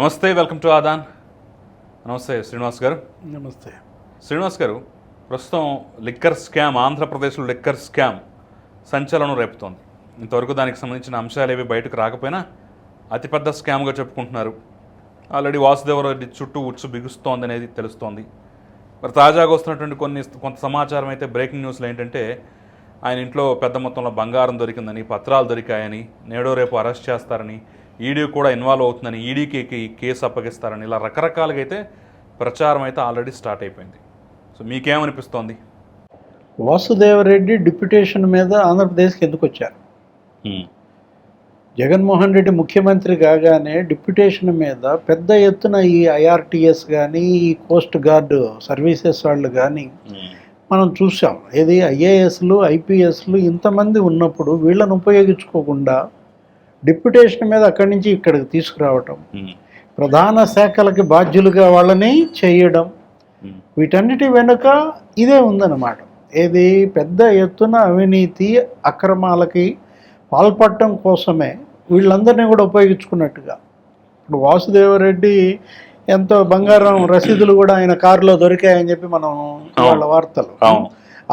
నమస్తే welcome to Aadan. నమస్తే శ్రీనివాస్ గారు. నమస్తే. శ్రీనివాస్ గారు ప్రస్తుతం లిక్కర్ స్కామ్ ఆంధ్రప్రదేశ్లో లిక్కర్ స్కామ్ సంచలనం రేపుతోంది. ఇంతవరకు దానికి సంబంధించిన అంశాలు ఏవి బయటకు రాకపోయినా అతిపెద్ద స్కామ్గా చెప్పుకుంటున్నారు. ఆల్రెడీ వాసుదేవరెడ్డి చుట్టూ ఉచ్చు బిగుస్తోంది అనేది తెలుస్తోంది. మరి తాజాగా వస్తున్నటువంటి కొన్ని కొంత సమాచారం అయితే బ్రేకింగ్ న్యూస్లో ఏంటంటే ఆయన ఇంట్లో పెద్ద మొత్తంలో బంగారం దొరికిందని పత్రాలు దొరికాయని నేడో రేపు అరెస్ట్ చేస్తారని ఈడీ కూడా ఇన్వాల్వ్ అవుతుందని ఈడీకి కేసు అప్పగిస్తారని ఇలా రకరకాలుగా అయితే ప్రచారం అయితే ఆల్రెడీ స్టార్ట్ అయిపోయింది. సో మీకేమనిపిస్తోంది? వాసుదేవరెడ్డి డిప్యుటేషన్ మీద ఆంధ్రప్రదేశ్కి ఎందుకు వచ్చారు? జగన్మోహన్ రెడ్డి ముఖ్యమంత్రి కాగానే డిప్యుటేషన్ మీద పెద్ద ఎత్తున ఈ ఐఆర్టీఎస్ కానీ ఈ కోస్ట్ గార్డ్ సర్వీసెస్ వాళ్ళు కానీ మనం చూసాం. ఏది ఐఏఎస్లు ఐపీఎస్లు ఇంతమంది ఉన్నప్పుడు వీళ్ళని ఉపయోగించుకోకుండా డిప్యుటేషన్ మీద అక్కడి నుంచి ఇక్కడికి తీసుకురావటం. ప్రధాన శాఖలకి బాధ్యులుగా వాళ్ళని చేయడం. వీటన్నిటి వెనుక ఇదే ఉందన్నమాట. ఏది పెద్ద ఎత్తున అవినీతి అక్రమాలకి పాల్పడటం కోసమే వీళ్ళందరినీ కూడా ఉపయోగించుకున్నట్టుగా. ఇప్పుడు వాసుదేవరెడ్డి ఎంతో బంగారం రసీదులు కూడా ఆయన కారులో దొరికాయని చెప్పి మనం వాళ్ళ వార్తలు.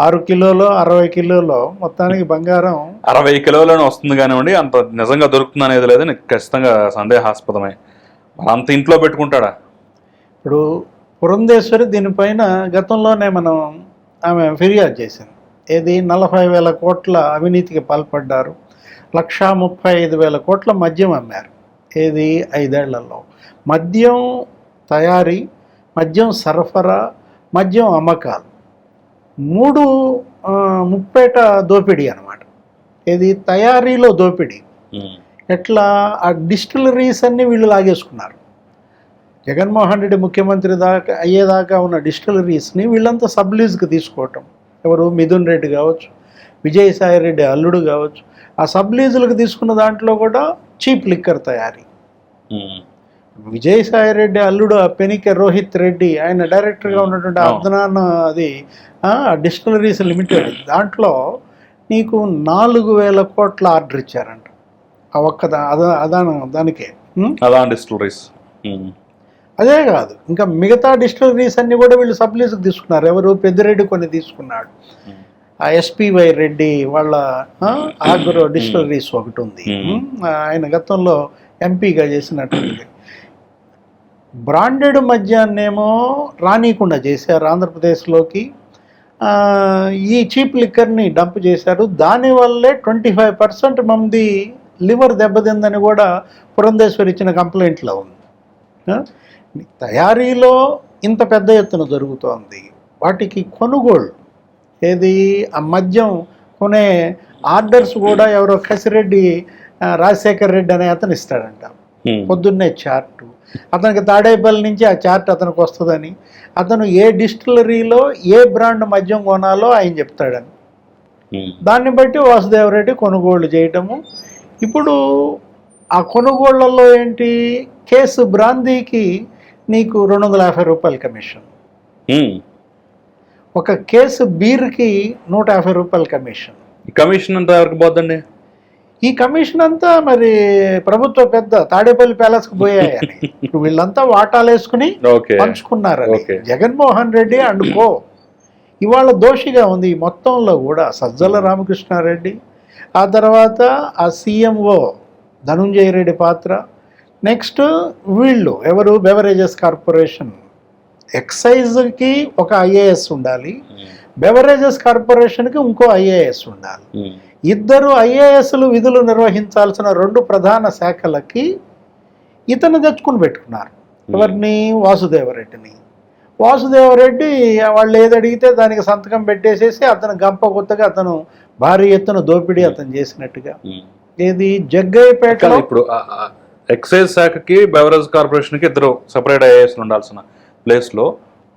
ఆరు కిలోలో అరవై కిలోలో మొత్తానికి బంగారం అరవై కిలోలను వస్తుంది కానివ్వండి అంత నిజంగా దొరుకుతుంది అనేది లేదు నీకు ఖచ్చితంగా సందేహాస్పదమే. అంత ఇంట్లో పెట్టుకుంటాడా? ఇప్పుడు పురంధేశ్వరి దీనిపైన గతంలోనే మనం ఆమె ఫిర్యాదు చేసింది. ఏది? నలభై వేల కోట్ల అవినీతికి పాల్పడ్డారు. లక్షా ముప్పై ఐదు వేల కోట్ల మద్యం అమ్మారు. ఏది? ఐదేళ్ళలో. మద్యం తయారీ మద్యం సరఫరా మద్యం అమ్మకాలు. మూడు ముప్పేట దోపిడీ అన్నమాట. ఏది? తయారీలో దోపిడీ. ఎట్లా? ఆ డిస్టిలరీస్ అన్ని వీళ్ళు లాగేసుకున్నారు. జగన్మోహన్ రెడ్డి ముఖ్యమంత్రి దాకా అయ్యేదాకా ఉన్న డిస్టిలరీస్ని వీళ్ళంతా సబ్లీజ్కి తీసుకోవటం. ఎవరు? మిథున్ రెడ్డి కావచ్చు విజయసాయి రెడ్డి అల్లుడు కావచ్చు. ఆ సబ్లీజులకు తీసుకున్న దాంట్లో కూడా చీప్ లిక్కర్ తయారీ. విజయసాయి రెడ్డి అల్లుడు ఆ పెనిక రోహిత్ రెడ్డి ఆయన డైరెక్టర్గా ఉన్నటువంటి అవును. అర్ధనాన్ అది డిస్టిలరీస్ లిమిటెడ్. దాంట్లో నీకు నాలుగు వేల కోట్ల ఆర్డర్ ఇచ్చారంట. ఆ ఒక్క అదా అదాన దానికే. ఉం? అలా డిస్టిలరీస్. అదే కాదు. ఇంకా మిగతా డిస్టిలరీస్ అన్ని కూడా వీళ్ళు సబ్లీస్కి తీసుకున్నారు. ఎవరు? పెద్దిరెడ్డి కొన్ని తీసుకున్నాడు. ఆ ఎస్పివై రెడ్డి వాళ్ళ ఆగ్రో డిస్టిలరీస్ ఒకటి ఉంది. Hmm. ఆయన గతంలో ఎంపీగా చేసినటువంటి బ్రాండెడ్ మద్యాన్నేమో రానియకుండా చేశారు ఆంధ్రప్రదేశ్లోకి. ఈ చీప్ లిక్కర్ని డంప్ చేశారు. దానివల్లే ట్వంటీ ఫైవ్ పర్సెంట్ మంది లివర్ దెబ్బతిందని కూడా పురంధేశ్వర్ ఇచ్చిన కంప్లైంట్లో ఉంది. తయారీలో ఇంత పెద్ద ఎత్తున జరుగుతోంది. వాటికి కొనుగోళ్ళు ఏది? ఆ మద్యం కొనే ఆర్డర్స్ కూడా ఎవరో కసిరెడ్డి రాజశేఖర్ రెడ్డి అనే అతను ఇస్తాడంట. పొద్దున్నే చార్టు. అతనికి తాడేపల్లి నుంచి ఆ చార్ట్ అతనికి వస్తుందని. అతను ఏ డిస్టిలరీలో ఏ బ్రాండ్ మద్యం కొనాలో ఆయన చెప్తాడని. దాన్ని బట్టి వాసుదేవరెడ్డి కొనుగోళ్ళు చేయటము. ఇప్పుడు ఆ కొనుగోళ్ళలో ఏంటి? కేసు బ్రాందీకి నీకు రెండు వందల యాభై రూపాయల కమిషన్. ఒక కేసు బీర్కి నూట యాభై రూపాయల కమిషన్. కమిషన్ అంతా ఎవరికి పోద్దండి? ఈ కమిషన్ అంతా మరి ప్రభుత్వ పెద్ద తాడేపల్లి ప్యాలెస్కి పోయాయని ఇప్పుడు వీళ్ళంతా వాటాలు వేసుకుని పంచుకున్నారని. Jaganmohan Reddy and co. ఇవాళ దోషిగా ఉంది ఈ మొత్తంలో కూడా సజ్జల రామకృష్ణారెడ్డి. ఆ తర్వాత ఆ సీఎంఓ ధనుంజయ రెడ్డి పాత్ర. నెక్స్ట్ వీళ్ళు ఎవరు? Beverages corporation. ఎక్సైజ్కి ఒక ఐఏఎస్ ఉండాలి. బెవరేజెస్ కార్పొరేషన్కి ఇంకో ఐఏఎస్ ఉండాలి. ఇద్దరు ఐఏఎస్లు విధులు నిర్వహించాల్సిన రెండు ప్రధాన శాఖలకి ఇతను తెచ్చుకుని పెట్టుకున్నారు. ఎవరిని? వాసుదేవరెడ్డిని. వాసుదేవరెడ్డి వాళ్ళు ఏది అడిగితే దానికి సంతకం పెట్టేసేసి అతను గంప కొత్తగా అతను భారీ ఎత్తున దోపిడీ అతను చేసినట్టుగా. ఏది? జగ్గయ్యపేటలో కాదు ఇప్పుడు ఎక్సైజ్ శాఖకి బెవరేజ్ కార్పొరేషన్కి ఇద్దరు సెపరేట్ ఐఏఎస్ ఉండాల్సిన ప్లేస్లో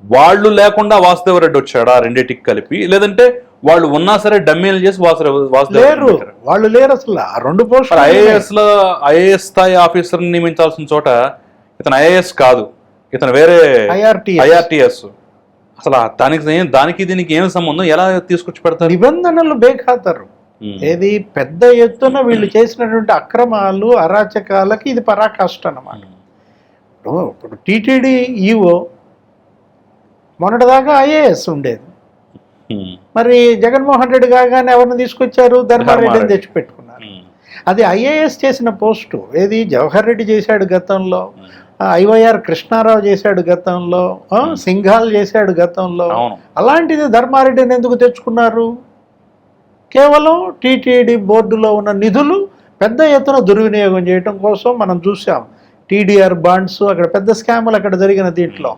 వాళ్ళు లేకుండా వాసుదేవ రెడ్డి వచ్చాడా? రెండింటికి కలిపి. లేదంటే వాళ్ళు ఉన్నా సరే డమ్మీలు చేసి లేరు. వాళ్ళు లేరు అసలు. ఆ రెండు పోస్టులు ఐఏఎస్లో ఐఏఎస్ స్థాయి ఆఫీసర్ నియమించాల్సిన చోట ఇతను ఐఏఎస్ కాదు. ఇతను వేరే ఐఆర్టీ ఐఆర్టిఎస్. అసలు దానికి దానికి దీనికి ఏం సంబంధం? ఎలా తీసుకొచ్చి పెడతారు? నిబంధనలు బేఖాతరు. ఏది పెద్ద ఎత్తున వీళ్ళు చేసినటువంటి అక్రమాలు అరాచకాలకి ఇది పరాకాష్ట అన్నమాట. ఇప్పుడు టీటీడీ ఈఓ మొన్నటిదాకా ఐఏఎస్ ఉండేది. మరి జగన్మోహన్ రెడ్డి కాగానే ఎవరిని తీసుకొచ్చారు? ధర్మారెడ్డిని ధర్మారెడ్డి. తెచ్చిపెట్టుకున్నారు. అది ఐఏఎస్ చేసిన పోస్టు ఏది? జవహర్ రెడ్డి చేశాడు గతంలో. ఐవైఆర్ కృష్ణారావు చేశాడు గతంలో. సింఘాల్ చేశాడు గతంలో. అలాంటిది ధర్మారెడ్డిని ఎందుకు తెచ్చుకున్నారు? కేవలం టీటీడీ బోర్డులో ఉన్న నిధులు పెద్ద ఎత్తున దుర్వినియోగం చేయటం కోసం మనం చూసాం టీడీఆర్ బాండ్స్ అక్కడ పెద్ద స్కాములు అక్కడ జరిగిన దీంట్లో.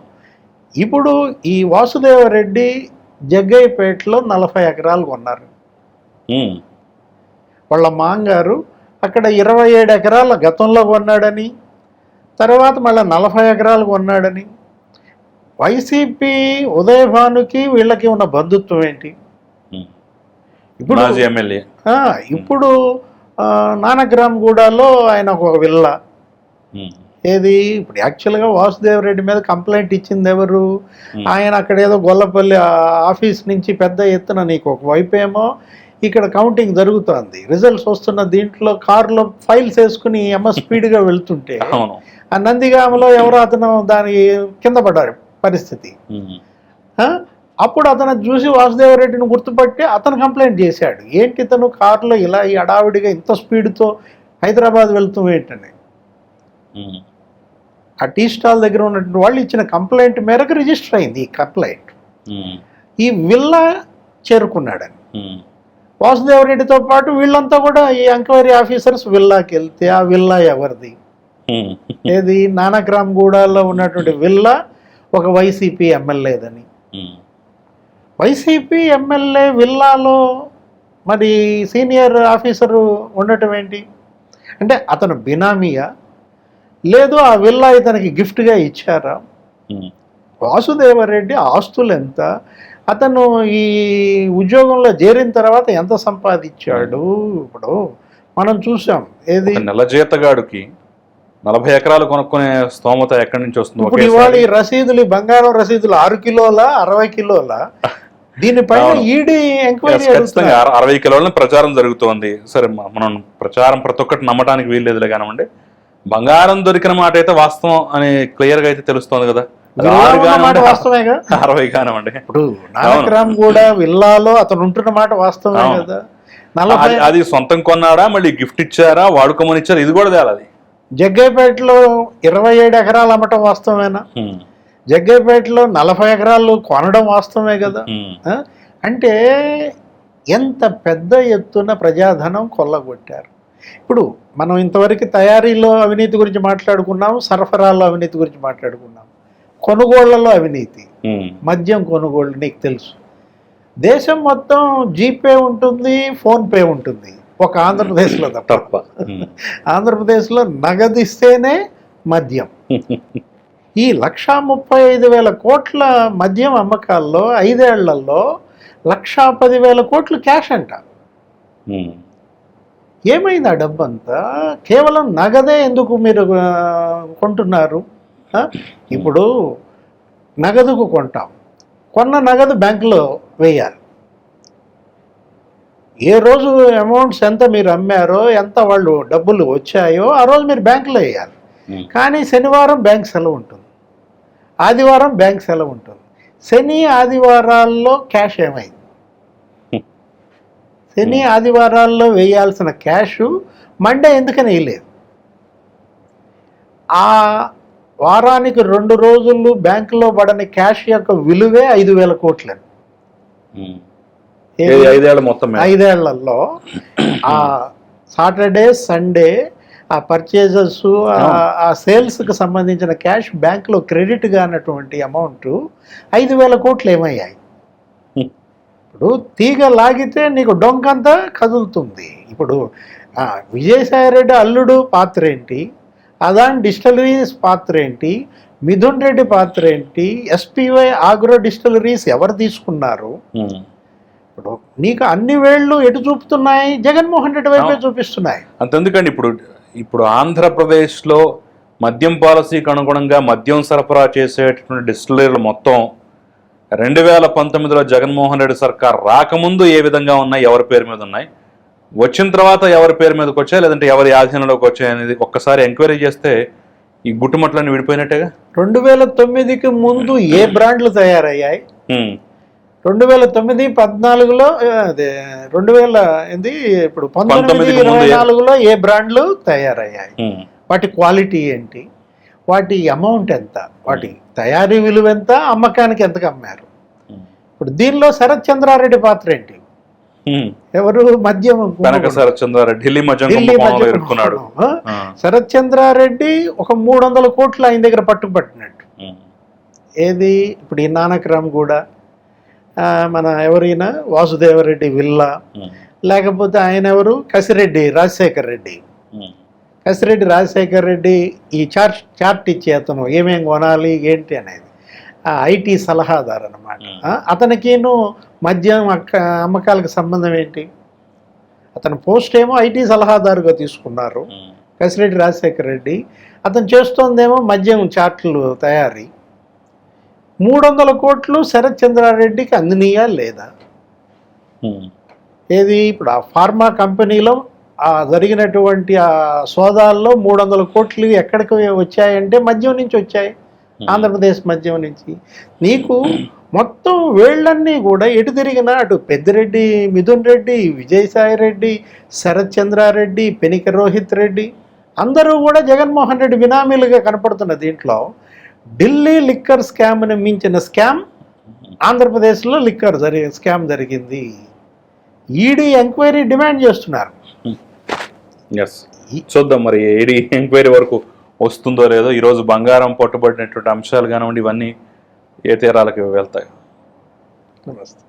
ఇప్పుడు ఈ వాసుదేవరెడ్డి జగ్గయ్యపేటలో నలభై ఎకరాలు కొన్నారు. వాళ్ళ మాంగారు అక్కడ ఇరవై ఏడు ఎకరాల గతంలో కొన్నాడని తర్వాత మళ్ళీ నలభై ఎకరాలు కొన్నాడని. వైసీపీ ఉదయభానుకి వీళ్ళకి ఉన్న బంధుత్వం ఏంటి. ఇప్పుడు ఎమ్మెల్యే. ఇప్పుడు ఆ, నానగ్రామ్గూడలో ఆయన ఒక విల్ల. ఏది ఇప్పుడు యాక్చువల్గా వాసుదేవరెడ్డి మీద కంప్లైంట్ ఇచ్చింది ఎవరు? Hmm. ఆయన అక్కడ ఏదో గొల్లపల్లి ఆఫీస్ నుంచి పెద్ద ఎత్తున నీకు ఒక వైపు ఏమో ఇక్కడ కౌంటింగ్ జరుగుతోంది. రిజల్ట్స్ వస్తున్న దీంట్లో కారులో ఫైల్స్ వేసుకుని ఎమ్మ స్పీడ్గా వెళ్తుంటే ఆ నందిగామలో ఎవరో అతను దాని కింద పడ్డారు పరిస్థితి? ఆ? అప్పుడు అతను చూసి వాసుదేవరెడ్డిని గుర్తుపట్టి అతను కంప్లైంట్ చేశాడు. ఏంటి ఇతను కారులో ఇలా ఈ అడావిడిగా ఇంత స్పీడ్తో హైదరాబాద్ వెళ్తూ ఏంటని? ఉమ్, ఆ టీ స్టాల్ దగ్గర ఉన్నటువంటి వాళ్ళు ఇచ్చిన కంప్లైంట్ మేరకు రిజిస్టర్ అయింది ఈ కంప్లైంట్. ఈ విల్లా చేరుకున్నాడని. వాసుదేవరెడ్డితో పాటు వీళ్ళంతా కూడా ఈ ఎంక్వైరీ ఆఫీసర్స్ విల్లాకి వెళ్తే ఆ విల్లా ఎవరిది? ఏది? నానక్రామ్ గూడాలో ఉన్నటువంటి విల్లా ఒక వైసీపీ ఎమ్మెల్యేదని. వైసీపీ ఎమ్మెల్యే విల్లాలో మరి సీనియర్ ఆఫీసరు ఉండటం ఏంటి? అంటే అతను బినామీయా? లేదు ఆ విల్లా ఇతనికి గిఫ్ట్గా ఇచ్చారా? వాసుదేవరెడ్డి ఆస్తులు ఎంత అతను ఈ ఉద్యోగంలో చేరిన తర్వాత ఎంత సంపాదించాడు? ఇప్పుడు మనం చూసాం ఏది? నెల జీతగాడికి నలభై ఎకరాలు కొనుక్కునే స్తోమత ఎక్కడి నుంచి వస్తుంది? ఇప్పుడు ఇవాళ? ఈ రసీదులు బంగారం రసీదులు ఆరు కిలోల అరవై కిలోల. దీనిపైన. ఈడీ ఎంక్వైరీ ఖచ్చితంగా అరవై కిలోల ప్రచారం జరుగుతోంది. సరే మనం ప్రచారం ప్రతి ఒక్కటి నమ్మటానికి వీల్లేదులే కానివ్వండి. బంగారం దొరికిన మాట అయితే వాస్తవం అని క్లియర్గా అయితే తెలుస్తోంది కదా. అరవై కానివ్వండి ఇప్పుడు నానక్రామ్ కూడా విల్లాలో అతను ఉంటున్న మాట వాస్తవమే. కదా. నలభై అది- సొంతం కొన్నాడా మళ్ళీ గిఫ్ట్ ఇచ్చారా వాడుకోమని ఇచ్చారా ఇది కూడా తేలాది. జగ్గైపేటలో ఇరవై ఏడు ఎకరాలు అమ్మటం వాస్తవమేనా? జగ్గైపేటలో నలభై ఎకరాలు కొనడం వాస్తవమే కదా? అంటే ఎంత పెద్ద ఎత్తున ప్రజాధనం కొల్లగొట్టారు. ఇప్పుడు మనం ఇంతవరకు తయారీలో అవినీతి గురించి మాట్లాడుకున్నాం సరఫరాలో అవినీతి గురించి మాట్లాడుకున్నాం కొనుగోళ్ళలో అవినీతి మద్యం కొనుగోళ్ళు నీకు తెలుసు. దేశం మొత్తం జీపే ఉంటుంది ఫోన్పే ఉంటుంది ఒక ఆంధ్రప్రదేశ్లో తప్ప. ఆంధ్రప్రదేశ్లో నగదిస్తేనే మద్యం. ఈ లక్షా ముప్పై ఐదు వేల కోట్ల మద్యం అమ్మకాల్లో ఐదేళ్ళలో లక్షా పదివేల కోట్లు క్యాష్ అంట. ఏమైంది ఆ డబ్బంతా? కేవలం నగదే ఎందుకు మీరు కొంటున్నారు? ఇప్పుడు నగదుకు కొంటాం. కొన్న నగదు బ్యాంకులో వేయాలి. ఏ రోజు అమౌంట్స్ ఎంత మీరు అమ్మారో ఎంత వాళ్ళు డబ్బులు వచ్చాయో ఆ రోజు మీరు బ్యాంకులో వేయాలి. కానీ శనివారం బ్యాంక్ సెలవు ఉంటుంది. ఆదివారం బ్యాంక్ సెలవు ఉంటుంది. శని ఆదివారాల్లో క్యాష్ ఏమైంది? శని ఆదివారాల్లో వేయాల్సిన క్యాష్ మండే ఎందుకని వేయలేదు? ఆ వారానికి రెండు రోజులు బ్యాంకులో పడని క్యాష్ యొక్క విలువే ఐదు వేల కోట్లని ఐదేళ్ళ మొత్తం? ఐదేళ్ళలో ఆ సాటర్డే సండే ఆ పర్చేజెస్ ఆ సేల్స్కి సంబంధించిన క్యాష్ బ్యాంకులో క్రెడిట్ కానటువంటి అమౌంట్ ఐదు వేల కోట్లు ఏమయ్యాయి. ఇప్పుడు తీగ లాగితే నీకు డొంకంతా కదులుతుంది. ఇప్పుడు విజయసాయిరెడ్డి అల్లుడు పాత్ర ఏంటి? అదాన్ డిస్టిలరీస్ పాత్ర ఏంటి? మిథున్ రెడ్డి పాత్ర ఏంటి? ఎస్పీవై ఆగ్రో డిస్టిలరీస్ ఎవరు తీసుకున్నారు. ఇప్పుడు నీకు అన్ని వేళ్ళు ఎటు చూపుతున్నాయి? జగన్మోహన్ రెడ్డి వైపే చూపిస్తున్నాయి. అంతెందుకండి ఇప్పుడు ఇప్పుడు ఆంధ్రప్రదేశ్లో మద్యం పాలసీకి అనుగుణంగా మద్యం సరఫరా చేసేటటువంటి డిస్టిలరీలు మొత్తం రెండు వేల పంతొమ్మిదిలో జగన్మోహన్ రెడ్డి సర్కార్ రాకముందు ఏ విధంగా ఉన్నాయి ఎవరి పేరు మీద ఉన్నాయి? వచ్చిన తర్వాత ఎవరి పేరు మీదకి వచ్చాయి లేదంటే ఎవరి ఆధీనంలోకి వచ్చాయి అనేది ఒక్కసారి ఎంక్వైరీ చేస్తే ఈ గుట్టుమట్లన్నీ విడిపోయినట్టేగా? రెండు వేల తొమ్మిదికి ముందు ఏ బ్రాండ్లు తయారయ్యాయి? రెండు వేల తొమ్మిది పద్నాలుగులో అదే రెండు వేల ఏంది ఇప్పుడు పంతొమ్మిది ఇరవై నాలుగులో ఏ బ్రాండ్లు తయారయ్యాయి? వాటి క్వాలిటీ ఏంటి? వాటి అమౌంట్ ఎంత? వాటి తయారీ విలువ ఎంత అమ్మకానికి ఎంతకు అమ్మారు? ఇప్పుడు దీనిలో శరత్ చంద్రారెడ్డి పాత్ర ఏంటి. ఎవరు? మద్యం ఆ? ఆ, శరత్ చంద్రారెడ్డి ఒక మూడు వందల కోట్లు ఆయన దగ్గర పట్టుకుపట్టినట్టు ఉమ్, ఏది? ఇప్పుడు ఈ నానక్రామ్ కూడా. మన ఎవరైనా? వాసుదేవరెడ్డి విల్లా. లేకపోతే ఆయన ఎవరు? కసిరెడ్డి రాజశేఖర్ రెడ్డి. ఉమ్, కసిరెడ్డి రాజశేఖర్ రెడ్డి ఈ చార్ట్ చార్ట్ ఇచ్చే అతను ఏమేం కొనాలి ఏంటి అనేది. ఐటీ సలహాదారు అనమాట అతనికిను మద్యం అక్క అమ్మకాలకు సంబంధం ఏంటి? అతని పోస్ట్ ఏమో ఐటీ సలహాదారుగా తీసుకున్నారు. కసిరెడ్డి రాజశేఖర్ రెడ్డి. అతను చేస్తోందేమో మద్యం చాట్లు తయారీ. మూడు వందల కోట్లు శరత్ చంద్రారెడ్డికి అందినయా లేదా? ఏది? ఇప్పుడు ఆ ఫార్మా కంపెనీలో ఆ జరిగినటువంటి ఆ సోదాల్లో మూడు వందల కోట్లు ఎక్కడికి వచ్చాయంటే మద్యం నుంచి వచ్చాయి. ఆంధ్రప్రదేశ్ మద్యం నుంచి. నీకు మొత్తం వేళ్ళన్నీ కూడా ఎటు తిరిగినా అటు పెద్దిరెడ్డి మిథున్ రెడ్డి విజయసాయి రెడ్డి శరత్ చంద్రారెడ్డి పెనిక రోహిత్ రెడ్డి అందరూ కూడా జగన్మోహన్ రెడ్డి బినామీలుగా కనపడుతున్న దీంట్లో ఢిల్లీ లిక్కర్ స్కామ్ని మించిన స్కామ్ ఆంధ్రప్రదేశ్లో లిక్కర్ జరిగి స్కామ్ జరిగింది. ఈడీ ఎంక్వైరీ డిమాండ్ చేస్తున్నారు. ఎస్ చూద్దాం మరి ఏడి ఎంక్వైరీ వరకు వస్తుందో లేదో. ఈరోజు బంగారం పట్టుబడినటువంటి అంశాలు కానివ్వండి ఇవన్నీ ఏ తీరాలకు వెళ్తాయి? నమస్తే.